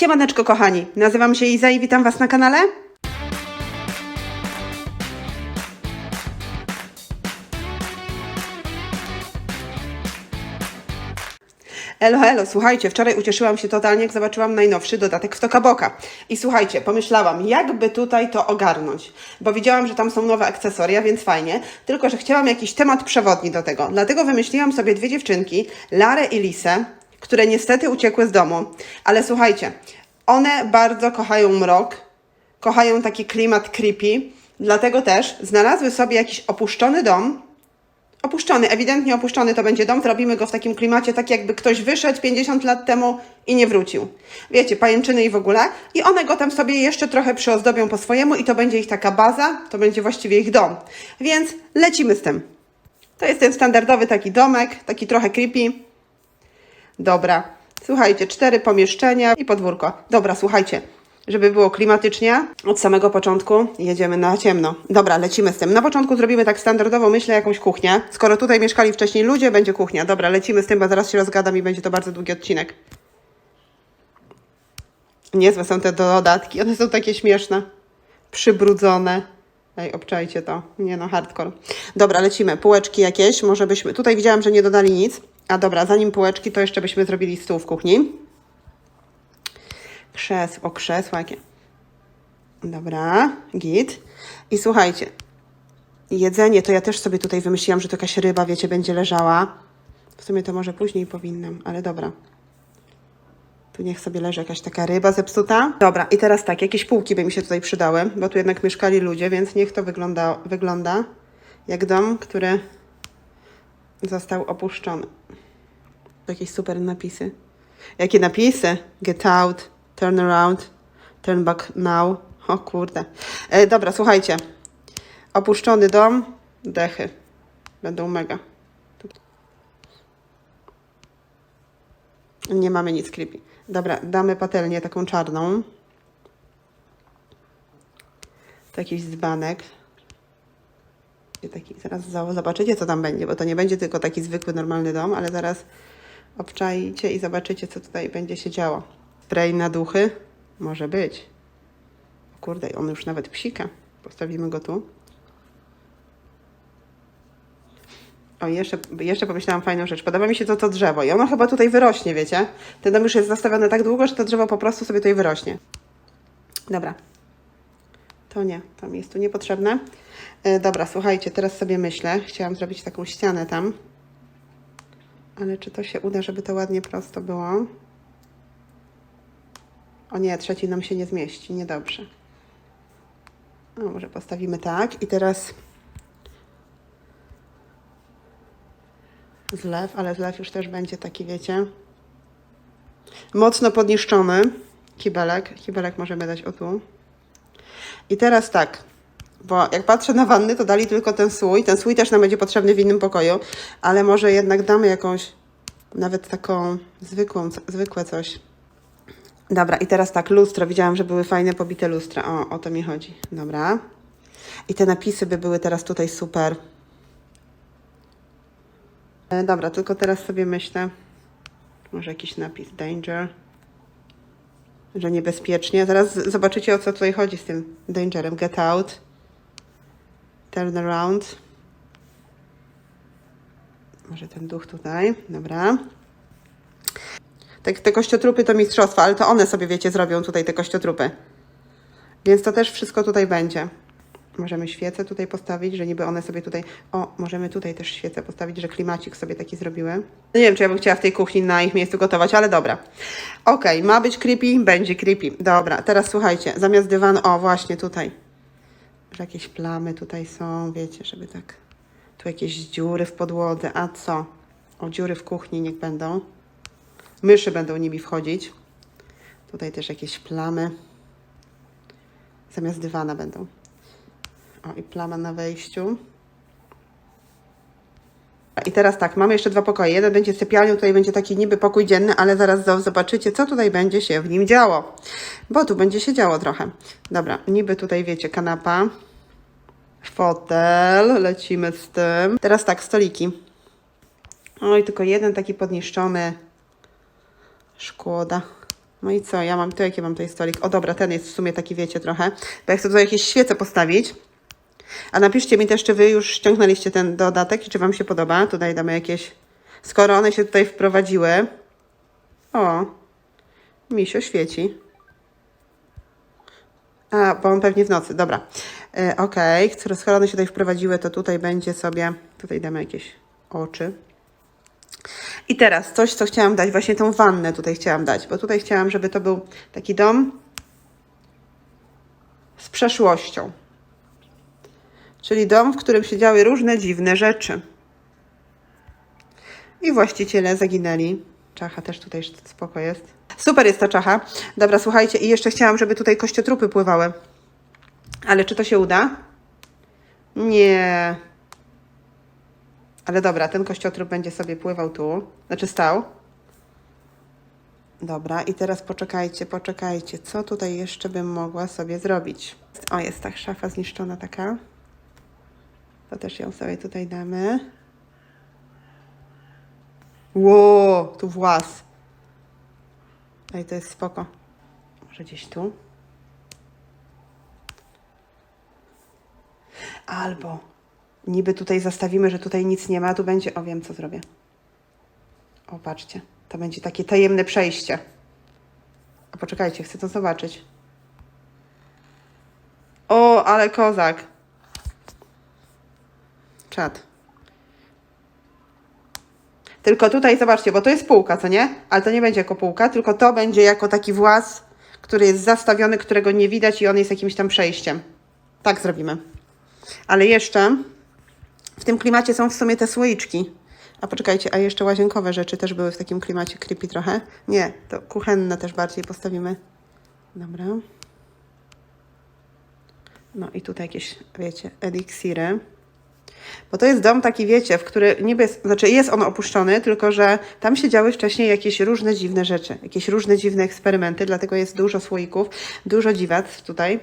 Siemaneczko kochani, nazywam się Iza i witam Was na kanale. Elo, elo, słuchajcie, wczoraj ucieszyłam się totalnie, jak zobaczyłam najnowszy dodatek w Tokaboka. I słuchajcie, pomyślałam, jakby tutaj to ogarnąć, bo widziałam, że tam są nowe akcesoria, więc fajnie, tylko że chciałam jakiś temat przewodni do tego. Dlatego wymyśliłam sobie dwie dziewczynki, Larę i Lisę, które niestety uciekły z domu. Ale słuchajcie, one bardzo kochają mrok, kochają taki klimat creepy, dlatego też znalazły sobie jakiś opuszczony dom, Opuszczony, ewidentnie opuszczony to będzie dom. Zrobimy go w takim klimacie, tak jakby ktoś wyszedł 50 lat temu i nie wrócił. Wiecie, pajęczyny i w ogóle. I one go tam sobie jeszcze trochę przyozdobią po swojemu i to będzie ich taka baza, to będzie właściwie ich dom. Więc lecimy z tym. To jest ten standardowy taki domek, taki trochę creepy. Dobra, słuchajcie, cztery pomieszczenia i podwórko. Dobra, słuchajcie, żeby było klimatycznie, od samego początku jedziemy na ciemno. Dobra, lecimy z tym. Na początku zrobimy tak standardowo, myślę, jakąś kuchnię. Skoro tutaj mieszkali wcześniej ludzie, będzie kuchnia. Dobra, lecimy z tym, bo zaraz się rozgadam i będzie to bardzo długi odcinek. Niezłe są te dodatki, one są takie śmieszne. Przybrudzone. Ej, obczajcie to. Nie no, hardcore. Dobra, lecimy. Półeczki jakieś, może byśmy... Tutaj widziałam, że nie dodali nic. A dobra, zanim półeczki, to jeszcze byśmy zrobili stół w kuchni. Krzesło, krzesło jakie. Dobra, git. I słuchajcie, jedzenie to ja też sobie tutaj wymyśliłam, że to jakaś ryba, wiecie, będzie leżała. W sumie to może później powinnam, ale dobra. Tu niech sobie leży jakaś taka ryba zepsuta. Dobra, i teraz tak, jakieś półki by mi się tutaj przydały, bo tu jednak mieszkali ludzie, więc niech to wygląda, wygląda jak dom, który został opuszczony. Jakieś super napisy. Jakie napisy? Get out, turn around, turn back now. O kurde. E, dobra, słuchajcie. Opuszczony dom, dechy. Będą mega. Nie mamy nic creepy. Dobra, damy patelnię taką czarną. To jakiś dzbanek. Taki, zaraz za- zobaczycie, co tam będzie, bo to nie będzie tylko taki zwykły, normalny dom, ale zaraz obczajcie i zobaczycie, co tutaj będzie się działo. Spray na duchy? Może być. Kurde, on już nawet psika. Postawimy go tu. O, jeszcze, jeszcze pomyślałam fajną rzecz. Podoba mi się to, to drzewo i ono chyba tutaj wyrośnie, wiecie? Ten dom już jest zastawiony tak długo, że to drzewo po prostu sobie tutaj wyrośnie. Dobra. To nie, to mi jest tu niepotrzebne. E, dobra, słuchajcie, teraz sobie myślę. Chciałam zrobić taką ścianę tam. Ale czy to się uda, żeby to ładnie prosto było? O nie, trzeci nam się nie zmieści, niedobrze. O, może postawimy tak. I teraz zlew, ale zlew już też będzie taki, wiecie, mocno podniszczony. Kibelek, kibelek możemy dać o tu. I teraz tak, bo jak patrzę na wanny, to dali tylko ten słój. Ten słój też nam będzie potrzebny w innym pokoju, ale może jednak damy jakąś, nawet taką zwykłą, zwykłe coś. Dobra, i teraz tak, lustro. Widziałam, że były fajne pobite lustra. O, o to mi chodzi. Dobra. I te napisy by były teraz tutaj super. E, dobra, tylko teraz sobie myślę, może jakiś napis danger, że niebezpiecznie. Zaraz zobaczycie, o co tutaj chodzi z tym dangerem. Get out, turn around. Może ten duch tutaj, dobra. Te, te kościotrupy to mistrzostwa, ale to one sobie, wiecie, zrobią tutaj te kościotrupy. Więc to też wszystko tutaj będzie. Możemy świece tutaj postawić, że niby one sobie tutaj... O, możemy tutaj też świece postawić, że klimacik sobie taki zrobiły. No nie wiem, czy ja bym chciała w tej kuchni na ich miejscu gotować, ale dobra. Okej, ma być creepy? Będzie creepy. Dobra, teraz słuchajcie, zamiast dywanu... O, właśnie tutaj. Że jakieś plamy tutaj są, wiecie, żeby tak... Tu jakieś dziury w podłodze, a co? O, dziury w kuchni niech będą. Myszy będą nimi wchodzić. Tutaj też jakieś plamy. Zamiast dywana będą. O, i plama na wejściu. I teraz tak, mamy jeszcze dwa pokoje. Jeden będzie sypialnią, tutaj będzie taki niby pokój dzienny, ale zaraz zo- zobaczycie, co tutaj będzie się w nim działo. Bo tu będzie się działo trochę. Dobra, niby tutaj wiecie, kanapa, fotel, lecimy z tym. Teraz tak, stoliki. Oj, tylko jeden taki podniszczony. Szkoda. No i co? Ja mam tu, jaki mam tutaj stolik? O dobra, ten jest w sumie taki, wiecie, trochę. Bo ja chcę tutaj jakieś świece postawić. A napiszcie mi też, czy wy już ściągnęliście ten dodatek i czy wam się podoba. Tutaj damy jakieś... Skoro one się tutaj wprowadziły... O! Misio świeci. A, bo on pewnie w nocy, dobra. E, Okej, okay. skoro one się tutaj wprowadziły, to tutaj będzie sobie... Tutaj damy jakieś oczy. I teraz coś, co chciałam dać, właśnie tą wannę tutaj chciałam dać, bo tutaj chciałam, żeby to był taki dom z przeszłością. Czyli dom, w którym się działy różne dziwne rzeczy. I właściciele zaginęli. Czacha też tutaj spoko jest. Super jest ta czacha. Dobra, słuchajcie, i jeszcze chciałam, żeby tutaj kościotrupy pływały. Ale czy to się uda? Nie. Ale dobra, ten kościotrup będzie sobie pływał tu. Znaczy stał. Dobra, i teraz poczekajcie, poczekajcie. Co tutaj jeszcze bym mogła sobie zrobić? O, jest tak, szafa zniszczona taka. To też ją sobie tutaj damy. Ło, tu włas. Ej, to jest spoko. Może gdzieś tu. Albo niby tutaj zastawimy, że tutaj nic nie ma, tu będzie... O, wiem, co zrobię. O, patrzcie. To będzie takie tajemne przejście. A poczekajcie, chcę to zobaczyć. O, ale kozak. Czad. Tylko tutaj zobaczcie, bo to jest półka, co nie? Ale to nie będzie jako półka, tylko to będzie jako taki włas, który jest zastawiony, którego nie widać i on jest jakimś tam przejściem. Tak zrobimy. Ale jeszcze w tym klimacie są w sumie te słoiczki. A poczekajcie, a jeszcze łazienkowe rzeczy też były w takim klimacie creepy trochę. Nie, to kuchenne też bardziej postawimy. Dobra. No i tutaj jakieś, wiecie, eliksiry. Bo to jest dom taki, wiecie, w który niby jest, znaczy jest on opuszczony, tylko że tam się działy wcześniej jakieś różne dziwne rzeczy, jakieś różne dziwne eksperymenty, dlatego jest dużo słoików, dużo dziwactw tutaj.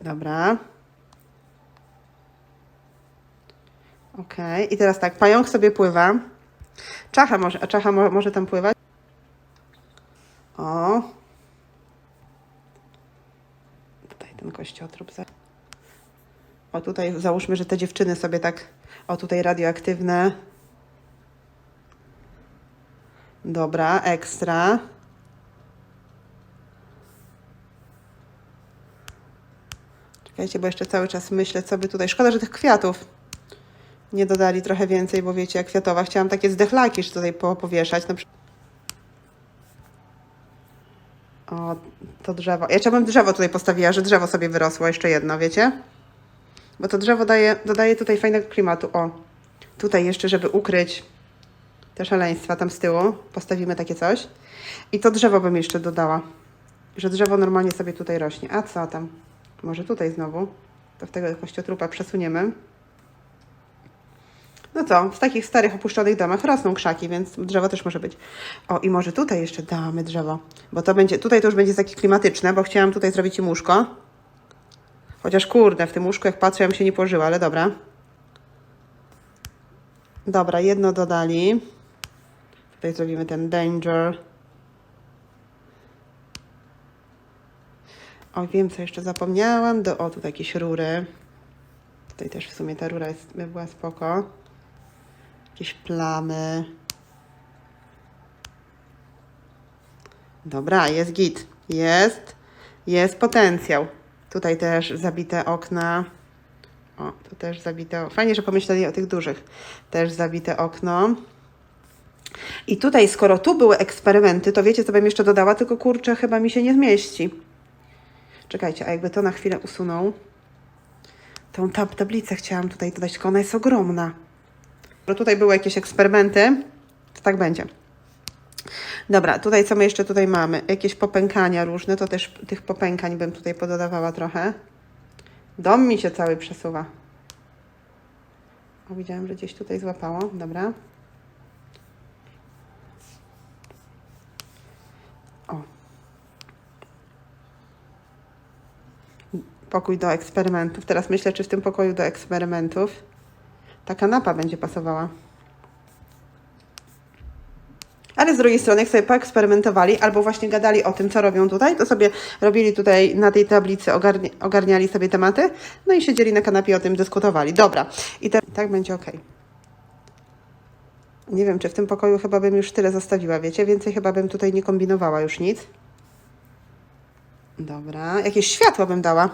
Dobra. Okej, i teraz tak, pająk sobie pływa. Czacha może, a czacha mo może tam pływać? O. Tutaj ten kościotrup. za- O, tutaj załóżmy, że te dziewczyny sobie tak... O, tutaj radioaktywne. Dobra, ekstra. Czekajcie, bo jeszcze cały czas myślę, co by tutaj... Szkoda, że tych kwiatów nie dodali trochę więcej, bo wiecie, jak kwiatowa. Chciałam takie zdechlaki tutaj po- powieszać. Na przykład. O, to drzewo. Ja chciałabym drzewo tutaj postawiła, że drzewo sobie wyrosło, jeszcze jedno, wiecie? Bo to drzewo daje, dodaje tutaj fajnego klimatu. O, tutaj jeszcze, żeby ukryć te szaleństwa tam z tyłu, postawimy takie coś. I to drzewo bym jeszcze dodała. Że drzewo normalnie sobie tutaj rośnie. A co tam? Może tutaj znowu? To w tego kościotrupa przesuniemy. No co, w takich starych, opuszczonych domach rosną krzaki, więc drzewo też może być. O, i może tutaj jeszcze damy drzewo, bo to będzie, tutaj to już będzie takie klimatyczne, bo chciałam tutaj zrobić im łóżko. Chociaż kurde, w tym łóżku jak patrzę, ja bym się nie położyła, ale dobra. Dobra, jedno dodali. Tutaj zrobimy ten danger. O, wiem, co jeszcze zapomniałam. Do, o, tutaj jakieś rury. Tutaj też w sumie ta rura jest, by była spoko. Jakieś plamy. Dobra, jest git. Jest. Jest potencjał. Tutaj też zabite okna. O, tu też zabite. Fajnie, że pomyśleli o tych dużych. Też zabite okno. I tutaj, skoro tu były eksperymenty, to wiecie, co bym jeszcze dodała? Tylko kurczę, chyba mi się nie zmieści. Czekajcie, a jakby to na chwilę usunął. Tą tab tablicę chciałam tutaj dodać, tylko ona jest ogromna. Bo tutaj były jakieś eksperymenty, to tak będzie. Dobra, tutaj co my jeszcze tutaj mamy? Jakieś popękania różne, to też tych popękań bym tutaj pododawała trochę. Dom mi się cały przesuwa. O, widziałam, że gdzieś tutaj złapało. Dobra. O. Pokój do eksperymentów. Teraz myślę, czy w tym pokoju do eksperymentów ta kanapa będzie pasowała. Ale z drugiej strony, jak sobie poeksperymentowali albo właśnie gadali o tym, co robią tutaj, to sobie robili tutaj na tej tablicy, ogarni ogarniali sobie tematy, no i siedzieli na kanapie o tym dyskutowali. Dobra, i te- tak będzie ok. Nie wiem, czy w tym pokoju chyba bym już tyle zostawiła, wiecie? Więcej chyba bym tutaj nie kombinowała już nic. Dobra, jakieś światło bym dała.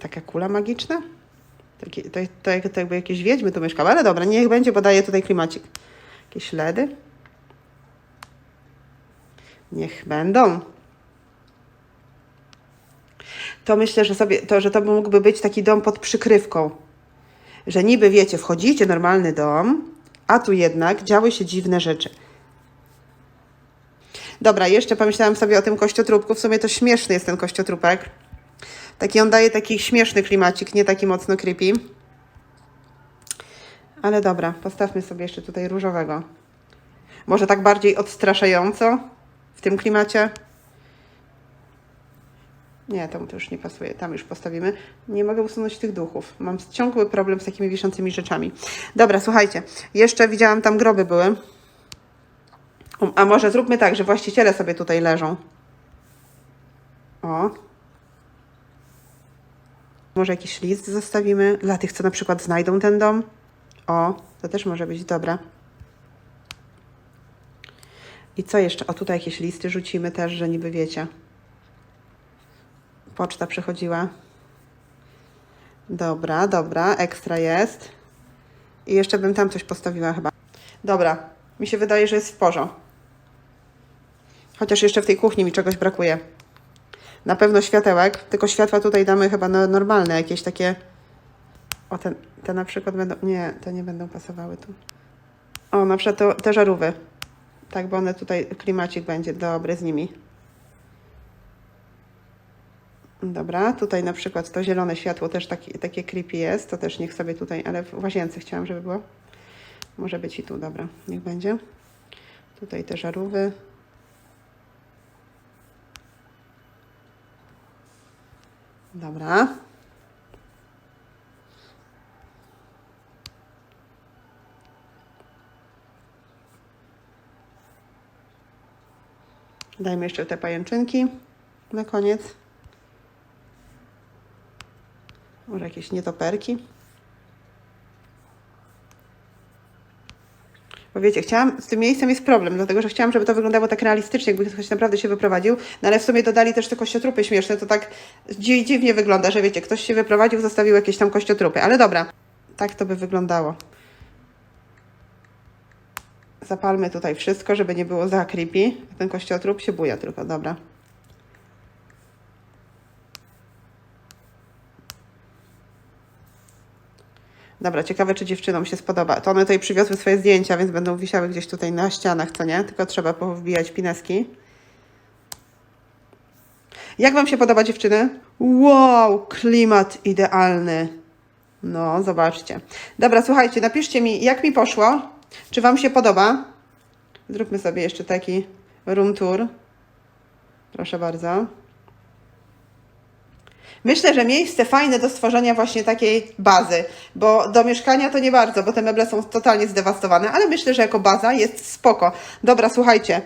Taka kula magiczna? Takie, jakby jakieś wiedźmy tu mieszkały, ale dobra, niech będzie, bo daje tutaj klimacik. Jakieś LEDy? Niech będą. To myślę, że sobie, to, że to mógłby być taki dom pod przykrywką. Że niby wiecie, wchodzicie normalny dom, a tu jednak działy się dziwne rzeczy. Dobra, jeszcze pomyślałam sobie o tym kościotrupku. W sumie to śmieszny jest ten kościotrupek. Taki on daje taki śmieszny klimacik, nie taki mocno creepy. Ale dobra, postawmy sobie jeszcze tutaj różowego. Może tak bardziej odstraszająco w tym klimacie? Nie, tam to już nie pasuje. Tam już postawimy. Nie mogę usunąć tych duchów. Mam ciągły problem z takimi wiszącymi rzeczami. Dobra, słuchajcie. Jeszcze widziałam, tam groby były. A może zróbmy tak, że właściciele sobie tutaj leżą. O. Może jakiś list zostawimy dla tych, co na przykład znajdą ten dom. O, to też może być dobra. I co jeszcze? O, tutaj jakieś listy rzucimy też, że niby wiecie. Poczta przychodziła. Dobra, dobra, ekstra jest. I jeszcze bym tam coś postawiła chyba. Dobra, mi się wydaje, że jest w porządku. Chociaż jeszcze w tej kuchni mi czegoś brakuje. Na pewno światełek, tylko światła tutaj damy chyba no, normalne, jakieś takie. O, te, te na przykład będą. Nie, te nie będą pasowały tu. O, na przykład to, te żarówy. Tak, bo one tutaj, klimacik będzie dobry z nimi. Dobra, tutaj na przykład to zielone światło też taki, takie creepy jest, to też niech sobie tutaj, ale w łazience chciałam, żeby było. Może być i tu, dobra, niech będzie. Tutaj te żarówy. Dobra. Dajmy jeszcze te pajęczynki na koniec. Może jakieś nietoperki. Wiecie, chciałam, z tym miejscem jest problem, dlatego że chciałam, żeby to wyglądało tak realistycznie, jakby ktoś naprawdę się wyprowadził, no ale w sumie dodali też te kościotrupy śmieszne, to tak dzi- dziwnie wygląda, że wiecie, ktoś się wyprowadził, zostawił jakieś tam kościotrupy, ale dobra, tak to by wyglądało. Zapalmy tutaj wszystko, żeby nie było za creepy. Ten kościotrup się buja tylko, dobra. Dobra, ciekawe, czy dziewczynom się spodoba. To one tutaj przywiozły swoje zdjęcia, więc będą wisiały gdzieś tutaj na ścianach, co nie? Tylko trzeba powbijać pineski. Jak Wam się podoba, dziewczyny? Wow, klimat idealny. No, zobaczcie. Dobra, słuchajcie, napiszcie mi, jak mi poszło. Czy Wam się podoba? Zróbmy sobie jeszcze taki room tour. Proszę bardzo. Myślę, że miejsce fajne do stworzenia właśnie takiej bazy, bo do mieszkania to nie bardzo, bo te meble są totalnie zdewastowane, ale myślę, że jako baza jest spoko. Dobra, słuchajcie,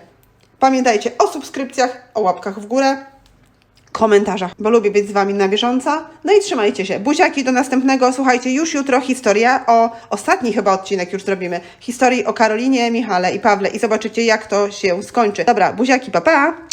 pamiętajcie o subskrypcjach, o łapkach w górę, komentarzach, bo lubię być z Wami na bieżąco. No i trzymajcie się. Buziaki do następnego. Słuchajcie, już jutro historia o ostatni chyba odcinek już zrobimy. Historii o Karolinie, Michale i Pawle i zobaczycie jak to się skończy. Dobra, buziaki, pa pa!